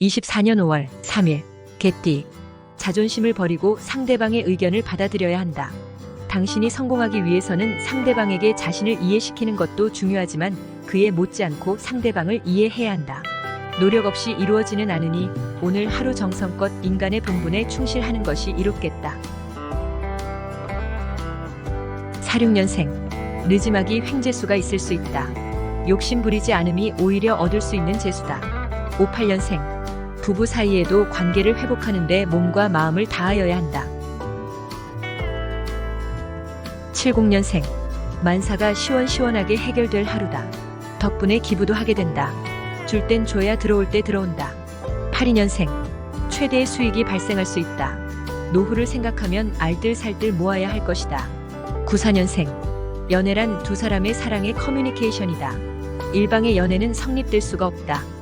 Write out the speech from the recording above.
24년 5월 3일 개띠 자존심을 버리고 상대방의 의견을 받아들여야 한다. 당신이 성공하기 위해서는 상대방에게 자신을 이해시키는 것도 중요하지만 그에 못지않고 상대방을 이해해야 한다. 노력 없이 이루어지는 않으니 오늘 하루 정성껏 인간의 본분에 충실하는 것이 이롭겠다. 46년생 늦음하기 횡재수가 있을 수 있다. 욕심 부리지 않음이 오히려 얻을 수 있는 재수다. 58년생 부부 사이에도 관계를 회복하는데 몸과 마음을 다하여야 한다. 70년생 만사가 시원시원하게 해결될 하루다. 덕분에 기부도 하게 된다. 줄 땐 줘야 들어올 때 들어온다. 82년생 최대의 수익이 발생할 수 있다. 노후를 생각하면 알뜰살뜰 모아야 할 것이다. 94년생 연애란 두 사람의 사랑의 커뮤니케이션이다. 일방의 연애는 성립될 수가 없다.